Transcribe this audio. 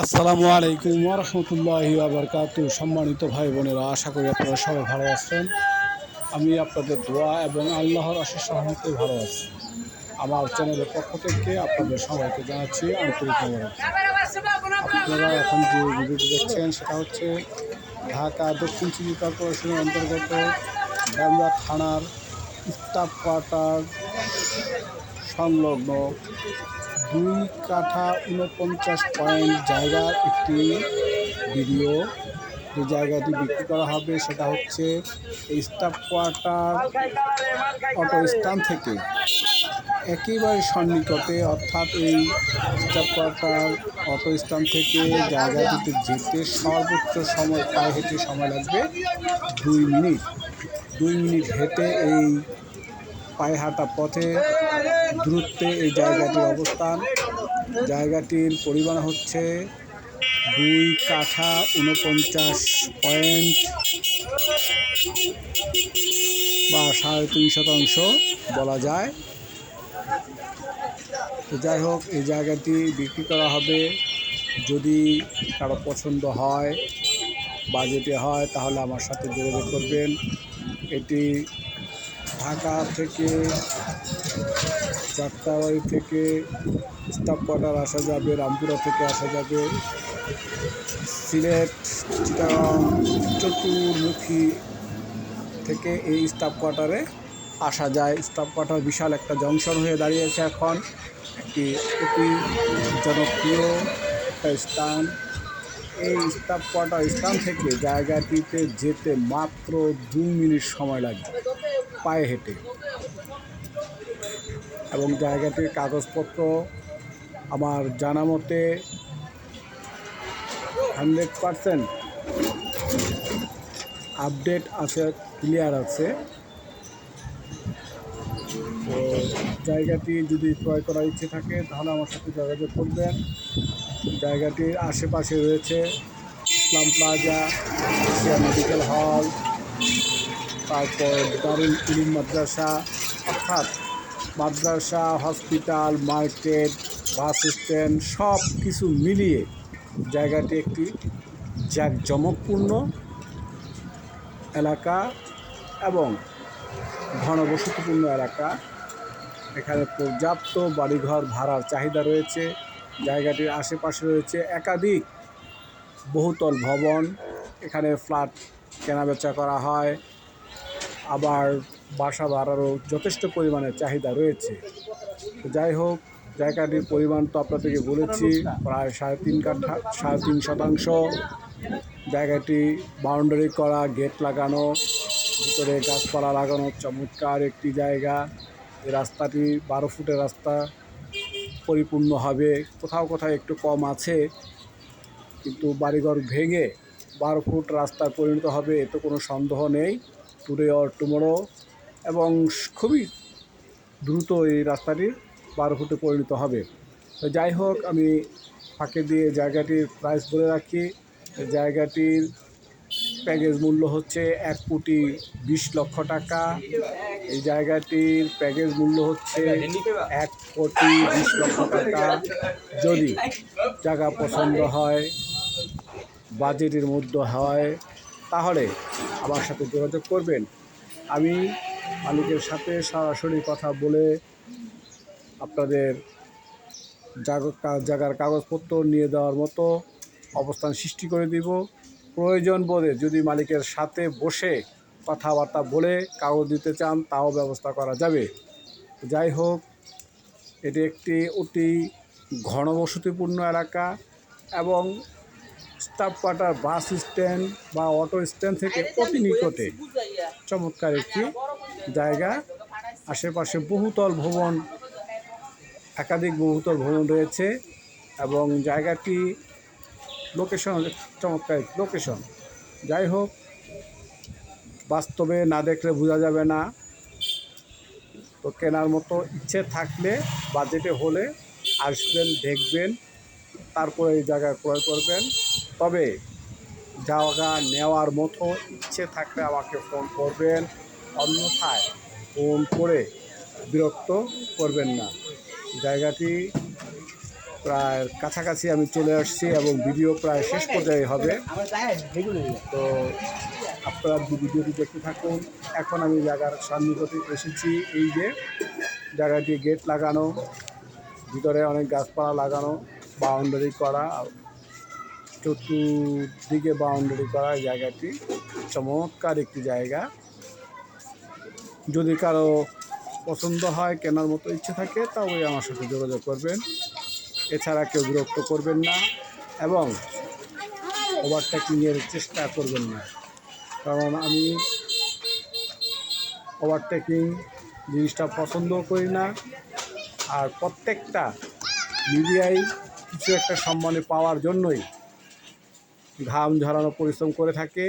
আসসালামু আলাইকুম ওরহমতুল্লাহ আবরকাত সম্মানিত ভাই বোনেরা আশা করি আপনারা সবাই ভালো আছেন। আমি আপনাদের দোয়া এবং আল্লাহর আশিস সহমতে ভালো আছি। আমার চ্যানেলের পক্ষ থেকে আপনাদের সবাইকে জানাচ্ছি আন্তরিক আপনারা এখন যে ভিডিওটি দেখছেন, সেটা হচ্ছে ঢাকা দক্ষিণ সিটি কর্পোরেশনের অন্তর্গত বাংলা থানার স্টাফ কোয়ার্টার সংলগ্ন দুই কাঠা উনপঞ্চাশ পয়েন্ট জায়গার একটি ভিডিও। যে জায়গাটি বিক্রি করা হবে সেটা হচ্ছে স্টাফ কোয়ার্টার অটো স্ট্যান্ড থেকে। একেবারে সন্নিকটে, অর্থাৎ এই স্টাফ কোয়ার্টার অটো স্ট্যান্ড থেকে জায়গাটিতে যেতে সর্বোচ্চ সময় পায়ে হেঁটে সময় লাগবে দুই মিনিট। দুই মিনিট হেঁটে এই পায়ে হাঁটা পথে দূরত্বে এই জায়গাটির অবস্থান। জায়গাটির পরিমাণ হচ্ছে দুই কাঠা উনপঞ্চাশ পয়েন্ট বা সাড়ে তিন শতাংশ বলা যায়। তো যাই হোক, এই জায়গাটি বিক্রি করা হবে। যদি কারও পছন্দ হয়, বাজেটে হয়, তাহলে আমার সাথে যোগাযোগ করবেন। এটি ঢাকা থেকে যাত্রাবাড়ি থেকে স্টাফ কোয়ার্টার আসা যাবে, রামপুরা থেকে আসা যাবে। সিলেট, চিটাগাং, চতুর্মুখী থেকে এই স্টাফ কোয়ার্টারে আসা যায়। স্টাফ কোয়ার্টার বিশাল একটা জংশন হয়ে দাঁড়িয়েছে এখন। একটি অতি জনপ্রিয় একটা স্থান। এই স্টাফ কোয়ার্টার স্থান থেকে জায়গাটিতে যেতে মাত্র দুই মিনিট সময় লাগবে। পায়ে হেঁটে। এবং জায়গাটির কাগজপত্র আমার জানা মতে হান্ড্রেড পারসেন্ট আপডেট আছে, ক্লিয়ার আছে। তো জায়গাটি যদি ক্রয় করার ইচ্ছে থাকে, তাহলে আমার সাথে যোগাযোগ করবেন। জায়গাটির আশেপাশে রয়েছে ইসলাম প্লাজা, এশিয়া মেডিকেল হল তারপর দারুল উলুম মাদ্রাসা, অর্থাৎ মাদ্রাসা, হসপিটাল, মার্কেট, বাস স্ট্যান্ড, সব কিছু মিলিয়ে জায়গাটি একটি জাঁকজমকপূর্ণ এলাকা এবং ঘনবসতিপূর্ণ এলাকা। এখানে পর্যাপ্ত বাড়িঘর ভাড়ার চাহিদা রয়েছে। জায়গাটির আশেপাশে রয়েছে একাধিক বহুতল ভবন। এখানে ফ্ল্যাট কেনাবেচা করা হয়। আবার বাসা ভাড়ারও যথেষ্ট পরিমাণে চাহিদা রয়েছে। যাই হোক, জায়গাটির পরিমাণ তো আপনাদেরকে বলেছি, প্রায় সাড়ে তিন কাঠা, সাড়ে তিন শতাংশ। জায়গাটি বাউন্ডারি করা, গেট লাগানো, ভিতরে গাছপালা লাগানো, চমৎকার একটি জায়গা। এই রাস্তাটি বারো ফুটের রাস্তা, পরিপূর্ণ হবে। কোথাও কোথাও একটু কম আছে, কিন্তু বাড়িঘর ভেঙে বারো ফুট রাস্তায় পরিণত হবে, এতে কোনো সন্দেহ নেই। টুডে অর টুমোরো এবং খুবই দ্রুত এই রাস্তাটি বারো ফুটে পরিণত হবে। তো যাই হোক, আমি ফাঁকে দিয়ে জায়গাটির প্রাইস বলে রাখি। জায়গাটির প্যাকেজ মূল্য হচ্ছে এক কোটি বিশ লক্ষ টাকা। এই জায়গাটির প্যাকেজ মূল্য হচ্ছে এক কোটি বিশ লক্ষ টাকা। যদি জায়গা পছন্দ হয় বাজেটের মধ্যে হয় তাহলে আমার সাথে যোগাযোগ করবেন। আমি মালিকের সাথে সরাসরি কথা বলে আপনাদের জায়গার কাগজপত্র নিয়ে দেওয়ার মতো অবস্থান সৃষ্টি করে দিব। প্রয়োজন বোধে যদি মালিকের সাথে বসে কথাবার্তা বলে কাগজ দিতে চান, তাও ব্যবস্থা করা যাবে। যাই হোক, এটি একটি অতি ঘনবসতিপূর্ণ এলাকা এবং স্টাফ কোয়ার্টার বাস স্ট্যান্ড বা অটো স্ট্যান্ড থেকে অতি নিকটে চমৎকার একটি জায়গা। আশেপাশে বহুতল ভবন একাধিক বহুতল ভবন রয়েছে এবং জায়গাটি লোকেশন চমৎকার লোকেশন যাই হোক বাস্তবে না দেখলে বোঝা যাবে না। তো কেনার মতো ইচ্ছে থাকলে বাজেটে হলে আসবেন দেখবেন তারপরে এই জায়গা ক্রয় করবেন। তবে জায়গা নেওয়ার মতো ইচ্ছে থাকলে আমাকে ফোন করবেন, অন্যথায় ফোন করে বিরক্ত করবেন না। জায়গাটি প্রায় কাছাকাছি আমি চলে আসছি এবং ভিডিও প্রায় শেষ পর্যায়ে হবে। তো আপনারা ভিডিওটি দেখতে থাকুন, এখন আমি জায়গার সন্নিকটে এসেছি। এই যে জায়গাটি গেট লাগানো, ভিতরে অনেক গাছপালা লাগানো, বাউন্ডারি করা চতুর্দিকে বাউন্ডারি করা জায়গাটি চমৎকার একটি জায়গা। যদি কারও পছন্দ হয়, কেনার মতো ইচ্ছে থাকে তবে আমার সাথে যোগাযোগ করবেন। এছাড়া কেউ বিরক্ত করবেন না এবং ওভারটেকিংয়ের চেষ্টা করবেন না। কারণ আমি ওভারটেকিং জিনিসটা পছন্দ করি না আর প্রত্যেকটা মিডিয়াই কিছু একটা সম্মানে পাওয়ার জন্যই ঘাম ঝরানো পরিশ্রম করে থাকে।